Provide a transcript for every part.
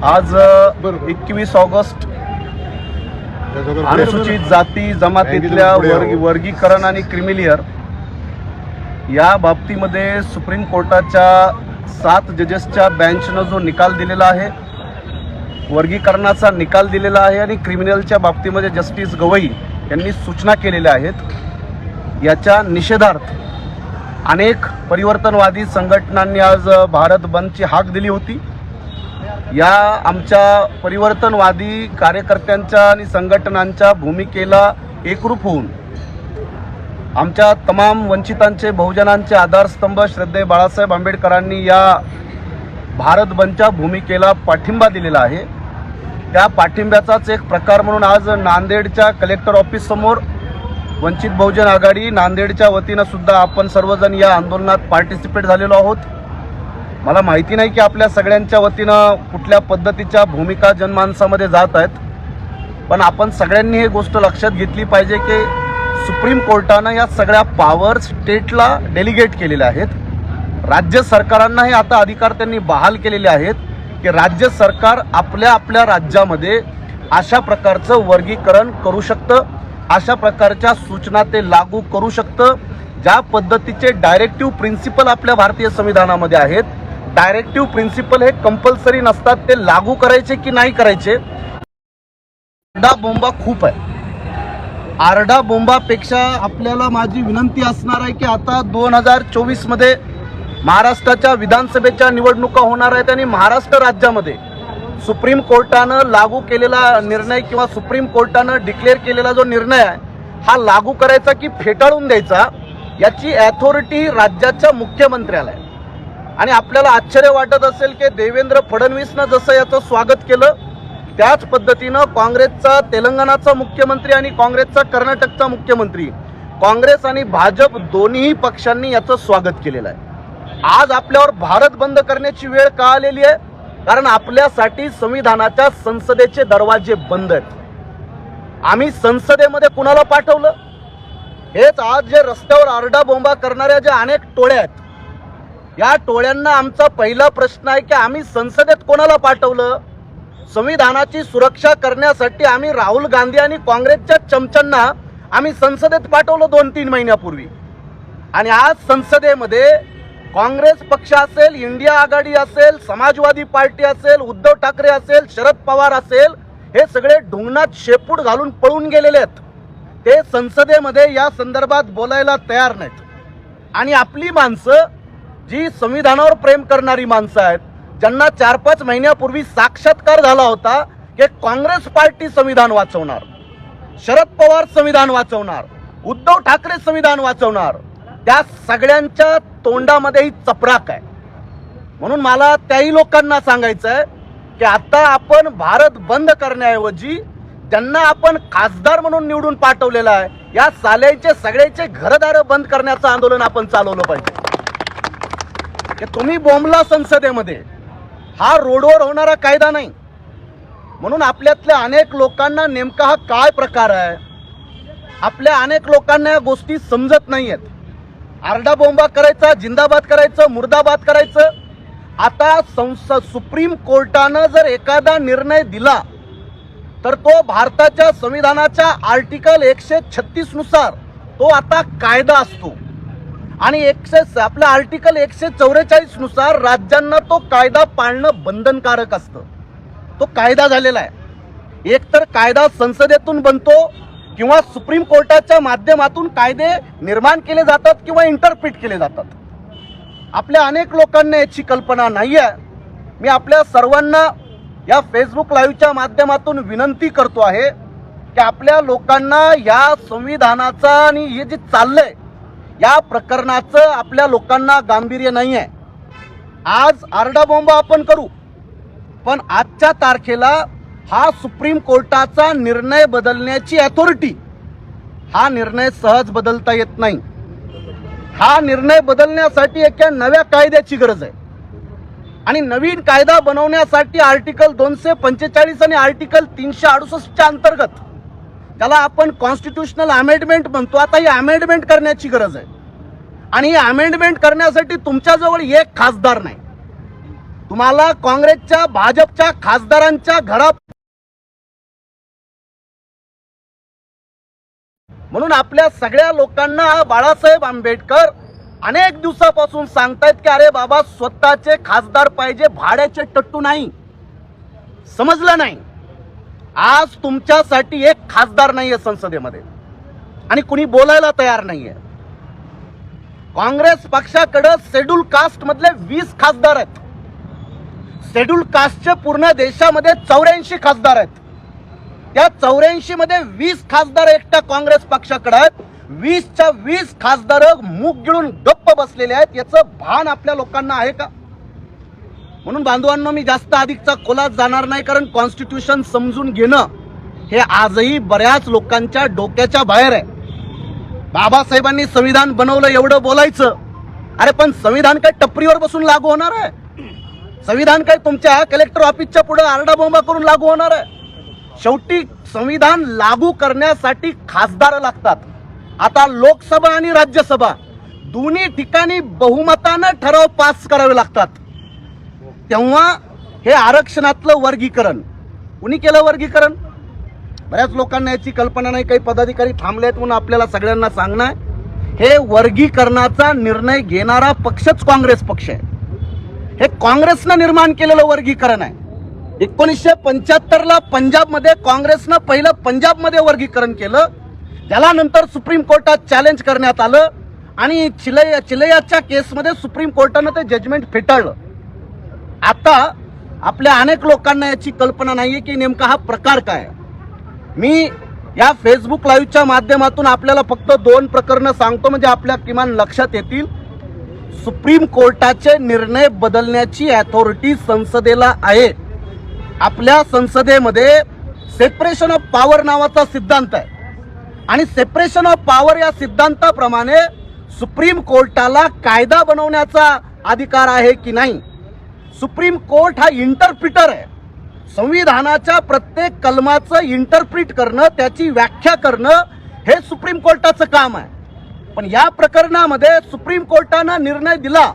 आज. एकवीस ऑगस्ट अनुसूचित जाती जमातीतल्या वर्ग वर्गीकरण आणि क्रिमिलियर या बाबतीमध्ये सुप्रीम कोर्टाच्या सात जजेसच्या बेंचनं जो निकाल दिलेला आहे वर्गीकरणाचा निकाल दिलेला आहे आणि क्रिमिनलच्या बाबतीमध्ये जस्टिस गवई यांनी सूचना केलेल्या आहेत याच्या निषेधार्थ अनेक परिवर्तनवादी संघटनांनी आज भारत बंदची हाक दिली होती या आमच्या परिवर्तनवादी कार्यकर्त्यांच्या आणि संघटनांच्या भूमिकेला एकरूप होऊन आमच्या तमाम वंचितांचे बहुजनांचे आधारस्तंभ श्रद्धे बाळासाहेब आंबेडकरांनी या भारत बंदच्या भूमिकेला पाठिंबा दिलेला आहे. त्या पाठिंब्याचाच एक प्रकार म्हणून आज नांदेडच्या कलेक्टर ऑफिससमोर वंचित बहुजन आघाडी नांदेडच्या वतीनं सुद्धा आपण सर्वजण या आंदोलनात पार्टिसिपेट झालेलो आहोत. मला माहिती नाही की आपल्या सगळ्यांच्या वतीनं कुठल्या पद्धतीच्या भूमिका जनमानसामध्ये जात आहेत पण आपण सगळ्यांनी हे गोष्ट लक्षात घेतली पाहिजे की सुप्रीम कोर्टानं या सगळ्या पॉवर स्टेटला डेलिगेट केलेल्या आहेत. राज्य सरकारांना हे आता अधिकार त्यांनी बहाल केलेले आहेत की राज्य सरकार आपल्या आपल्या राज्यामध्ये अशा प्रकारचं वर्गीकरण करू शकतं अशा प्रकारच्या सूचना ते लागू करू शकतं ज्या पद्धतीचे डायरेक्टिव्ह प्रिन्सिपल आपल्या भारतीय संविधानामध्ये आहेत. डायरेक्टिव्ह प्रिन्सिपल हे कंपल्सरी नसतात ते लागू करायचे की नाही करायचे? आरडा बोंबा खूप आहे. आरडा बोंबापेक्षा आपल्याला माझी विनंती असणार आहे की आता दोन हजार चोवीसमध्ये महाराष्ट्राच्या विधानसभेच्या निवडणुका होणार आहेत आणि महाराष्ट्र राज्यामध्ये सुप्रीम कोर्टानं लागू केलेला निर्णय किंवा सुप्रीम कोर्टानं डिक्लेअर केलेला जो निर्णय आहे हा लागू करायचा की फेटाळून द्यायचा याची ॲथॉरिटी राज्याच्या मुख्यमंत्र्याला आहे. आणि आपल्याला आश्चर्य वाटत असेल की देवेंद्र फडणवीसनं जसं याचं स्वागत केलं त्याच पद्धतीनं काँग्रेसचा तेलंगणाचा मुख्यमंत्री आणि काँग्रेसचा कर्नाटकचा मुख्यमंत्री काँग्रेस आणि भाजप दोन्ही पक्षांनी याचं स्वागत केलेलं आहे. आज आपल्यावर भारत बंद करण्याची वेळ का आलेली आहे? कारण आपल्यासाठी संविधानाच्या संसदेचे दरवाजे बंद आहेत. आम्ही संसदेमध्ये कुणाला पाठवलं? हेच आज जे रस्त्यावर आरडाबोंबा करणाऱ्या ज्या अनेक टोळ्या आहेत या टोळ्यांना आमचा पहिला प्रश्न आहे की आम्ही संसदेत कोणाला पाठवलं? संविधानाची सुरक्षा करण्यासाठी आम्ही राहुल गांधी आणि काँग्रेसच्या चमच्यांना आम्ही संसदेत पाठवलं दोन तीन महिन्यापूर्वी. आणि आज संसदेमध्ये काँग्रेस पक्ष असेल इंडिया आघाडी असेल समाजवादी पार्टी असेल उद्धव ठाकरे असेल शरद पवार असेल हे सगळे ढुंगणात शेपूट घालून पळून गेलेले आहेत. ते संसदेमध्ये या संदर्भात बोलायला तयार नाहीत. आणि आपली माणसं जी संविधानावर प्रेम करणारी माणसं आहेत ज्यांना चार पाच महिन्यापूर्वी साक्षात्कार झाला होता की काँग्रेस पार्टी संविधान वाचवणार शरद पवार संविधान वाचवणार उद्धव ठाकरे संविधान वाचवणार त्या सगळ्यांच्या तोंडामध्ये ही चपराक आहे. म्हणून मला त्याही लोकांना सांगायचं आहे की आता आपण भारत बंद करण्याऐवजी त्यांना आपण खासदार म्हणून निवडून पाठवलेला आहे या साल्याचे सगळ्याचे घरदारं बंद करण्याचं आंदोलन आपण चालवलं पाहिजे. की तुम्ही बोंबला संसदेमध्ये हा रोडवर होणारा कायदा नाही. म्हणून आपल्यातल्या अनेक लोकांना नेमका हा काय प्रकार आहे? आपल्या अनेक लोकांना या गोष्टी समजत नाही आहेत आरडा बोंबा करायचा जिंदाबाद करायचं मुर्दाबाद करायचं. आता संस सुप्रीम कोर्टानं जर एखादा निर्णय दिला तर तो भारताच्या संविधानाच्या आर्टिकल एकशे छत्तीसनुसार तो आता कायदा असतो. आणि एकशे आपल्या आर्टिकल एकशे चौवेचाळीसनुसार राज्यांना तो कायदा पाळणं बंधनकारक असतं. तो कायदा झालेला आहे. एकतर कायदा संसदेतून बनतो किंवा सुप्रीम कोर्टाच्या माध्यमातून कायदे निर्माण केले जातात किंवा इंटरप्रिट केले जातात. आपल्या अनेक लोकांना याची कल्पना नाही आहे मी आपल्या सर्वांना या फेसबुक लाईव्हच्या माध्यमातून विनंती करतो आहे की आपल्या लोकांना या संविधानाचा आणि हे जे चाललंय या प्रकरणाचं आपल्या लोकांना गांभीर्य नाही आहे आज आरडाबोंबा आपण करू. पण आजच्या तारखेला हा सुप्रीम कोर्टाचा निर्णय बदलण्याची अथॉरिटी हा निर्णय सहज बदलता येत नाही. हा निर्णय बदलण्यासाठी एका नव्या कायद्याची गरज आहे. आणि नवीन कायदा बनवण्यासाठी आर्टिकल दोनशे पंचेचाळीस आणि आर्टिकल तीनशे अडुसष्टच्या अंतर्गत त्याला आपण कॉन्स्टिट्युशनल अमेंडमेंट म्हणतो. आता ही अमेंडमेंट करण्याची गरज आहे. आणि ही अमेंडमेंट करण्यासाठी तुमच्याजवळ एक खासदार नाही. तुम्हाला काँग्रेसच्या भाजपच्या खासदारांच्या घरा म्हणून आपल्या सगळ्या लोकांना बाळासाहेब आंबेडकर अनेक दिवसापासून सांगतायत की अरे बाबा स्वतःचे खासदार पाहिजे भाड्याचे टट्टू नाही. समजलं नाही. आज तुमच्यासाठी एक खासदार नाहीये संसदेमध्ये. आणि कुणी बोलायला तयार नाहीये. काँग्रेस पक्षाकडे शेड्यूल कास्ट मधले वीस खासदार आहेत. शेड्यूल कास्टचे पूर्ण देशामध्ये चौऱ्याऐंशी खासदार आहेत. त्या चौऱ्याऐंशी मध्ये वीस खासदार एकट्या काँग्रेस पक्षाकडे आहेत. वीसच्या वीस खासदार मूक गिळून गप्प बसलेले आहेत. याचं भान आपल्या लोकांना आहे का? म्हणून बांधवांना मी जास्त अधिकचा खोलात जाणार नाही कारण कॉन्स्टिट्यूशन समजून घेणं हे आजही बऱ्याच लोकांच्या डोक्याच्या बाहेर आहे. बाबासाहेबांनी संविधान बनवलं एवढं बोलायचं. अरे पण संविधान काय टपरीवर बसून लागू होणार आहे? संविधान काय तुमच्या कलेक्टर ऑफिसच्या पुढे आरडाबोंबा करून लागू होणार आहे? शेवटी संविधान लागू करण्यासाठी खासदार लागतात. आता लोकसभा आणि राज्यसभा दोन्ही ठिकाणी बहुमतानं ठराव पास करावे लागतात. तेव्हा हे आरक्षणातलं वर्गीकरण कुणी केलं वर्गीकरण? बऱ्याच लोकांना याची कल्पना नाही काही पदाधिकारी थांबले आहेत म्हणून आपल्याला सगळ्यांना सांगणं आहे हे वर्गीकरणाचा निर्णय घेणारा पक्षच काँग्रेस पक्ष आहे. हे काँग्रेसनं निर्माण केलेलं वर्गीकरण आहे. एकोणीसशे पंच्याहत्तरला पंजाबमध्ये काँग्रेसनं पहिलं पंजाबमध्ये वर्गीकरण केलं. त्याला नंतर सुप्रीम कोर्टात चॅलेंज करण्यात आलं. आणि चिलया चिलयाच्या केसमध्ये सुप्रीम कोर्टानं ते जजमेंट फेटाळलं. आता आपल्या अनेक लोकांना याची कल्पना नाही आहे की नेमका हा प्रकार काय मी या फेसबुक लाईव्हच्या माध्यमातून आपल्याला फक्त दोन प्रकरणं सांगतो म्हणजे आपल्या किमान लक्षात येतील. सुप्रीम कोर्टाचे निर्णय बदलण्याची अथॉरिटी संसदेला आहे. आपल्या संसदेमध्ये सेपरेशन ऑफ पॉवर नावाचा सिद्धांत आहे. आणि सेपरेशन ऑफ पॉवर या सिद्धांताप्रमाणे सुप्रीम कोर्टाला कायदा बनवण्याचा अधिकार आहे की नाही? सुप्रीम कोर्ट हा इंटरप्रिटर आहे. संविधानाच्या प्रत्येक कलमाचं इंटरप्रिट करणं त्याची व्याख्या करणं हे सुप्रीम कोर्टाचं काम आहे. पण या प्रकरणामध्ये सुप्रीम कोर्टानं निर्णय दिला.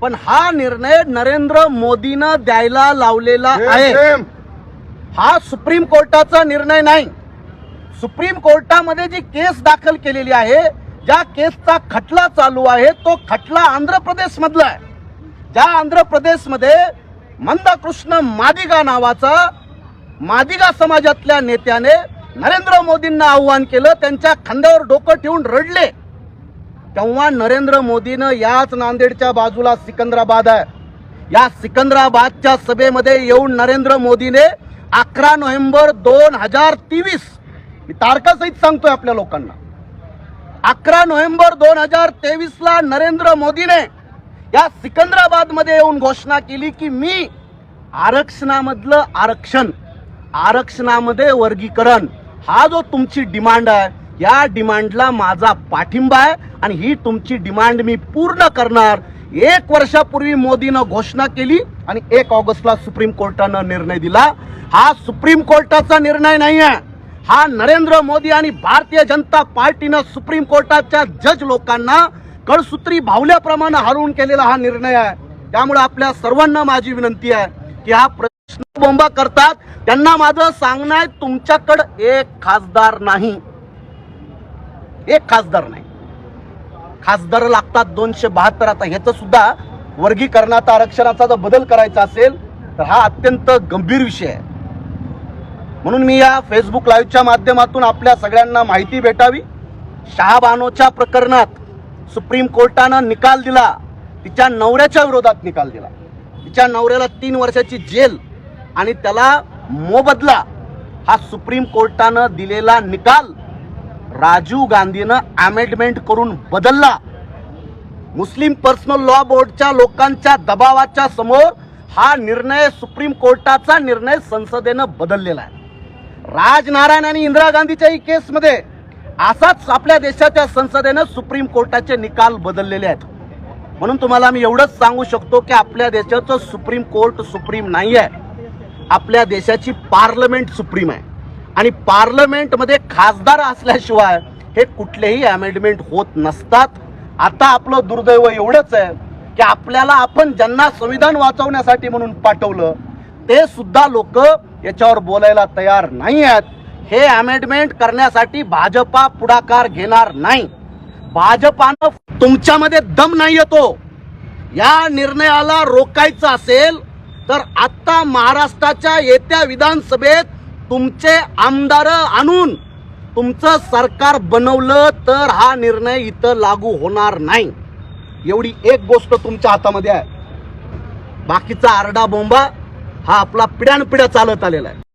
पण हा निर्णय नरेंद्र मोदीनं द्यायला लावलेला आहे. हा सुप्रीम कोर्टाचा निर्णय नाही. सुप्रीम कोर्टामध्ये जी केस दाखल केलेली आहे ज्या केसचा खटला चालू आहे तो खटला आंध्र प्रदेश मधला आहे. ज्या आंध्र प्रदेशमध्ये मंदकृष्ण मादिगा नावाचा मादिगा समाजातल्या नेत्याने नरेंद्र मोदींना आव्हान केलं त्यांच्या खांद्यावर डोकं ठेवून रडले. तेव्हा नरेंद्र मोदीनं याच नांदेडच्या बाजूला सिकंदराबाद आहे. या सिकंदराबादच्या सभेमध्ये येऊन नरेंद्र मोदीने अकरा नोव्हेंबर दोन हजार तेवीस मी तारखासहित सांगतोय आपल्या लोकांना अकरा नोव्हेंबर दोन हजार तेवीसला नरेंद्र मोदीने या सिकंदराबादमध्ये येऊन घोषणा केली की मी आरक्षणामधलं आरक्षण आरक्षणामध्ये वर्गीकरण हा जो तुमची डिमांड आहे या डिमांडला माझा पाठिंबा आहे आणि ही तुमची डिमांड मी पूर्ण करणार. एक वर्षापूर्वी मोदीनं घोषणा केली आणि एक ऑगस्टला सुप्रीम कोर्टानं निर्णय दिला. हा सुप्रीम कोर्टाचा निर्णय नाही आहे. हा नरेंद्र मोदी आणि भारतीय जनता पार्टीनं सुप्रीम कोर्टाच्या जज लोकांना कळसूत्री भावल्याप्रमाणे हरवून केलेला हा निर्णय आहे. त्यामुळे आपल्या सर्वांना माझी विनंती आहे की हा प्रश्न बोंबा करतात. त्यांना माझं सांगणं आहे तुमच्याकडं एक खासदार नाही. एक खासदार नाही. खासदार लागतात दोनशे बहात्तर. आता ह्याचं सुद्धा वर्गीकरणात आरक्षणाचा जर बदल करायचा असेल तर हा अत्यंत गंभीर विषय आहे. म्हणून मी या फेसबुक लाईव्हच्या माध्यमातून आपल्या सगळ्यांना माहिती भेटावी. शहाबानोच्या प्रकरणात सुप्रीम कोर्टानं निकाल दिला. तिच्या नवऱ्याच्या विरोधात निकाल दिला. तिच्या नवऱ्याला तीन वर्षाची जेल आणि त्याला मोबदला हा सुप्रीम कोर्टानं दिलेला निकाल राजीव गांधीनं अमेंडमेंट करून बदलला. मुस्लिम पर्सनल लॉ बोर्डच्या लोकांच्या दबावाच्या समोर हा निर्णय सुप्रीम कोर्टाचा निर्णय संसदेनं बदललेला आहे. राजनारायण आणि इंदिरा गांधीच्याही केसमध्ये असाच आपल्या देशाच्या संसदेनं सुप्रीम कोर्टाचे निकाल बदललेले आहेत. म्हणून तुम्हाला मी एवढंच सांगू शकतो की आपल्या देशाचं सुप्रीम कोर्ट सुप्रीम नाही आहे आपल्या देशाची पार्लमेंट सुप्रीम आहे. आणि पार्लमेंटमध्ये खासदार असल्याशिवाय हे कुठलेही अमेंडमेंट होत नसतात. आता आपलं दुर्दैव एवढंच आहे की आपल्याला आपण ज्यांना संविधान वाचवण्यासाठी म्हणून पाठवलं ते सुद्धा लोक याच्यावर बोलायला तयार नाही आहेत हे अमेंडमेंट करण्यासाठी भाजपा पुढाकार घेणार नाही. भाजपानं तुमच्यामध्ये दम नाही येतो. या निर्णयाला रोखायचं असेल तर आता महाराष्ट्राच्या येत्या विधानसभेत तुमचे आमदार आणून तुमचं सरकार बनवलं तर हा निर्णय इथं लागू होणार नाही. एवढी एक गोष्ट तुमच्या हातामध्ये आहे. बाकीचा आरडा बोंबा हा आपला पिढ्यानपिढ्या चालत आलेला आहे.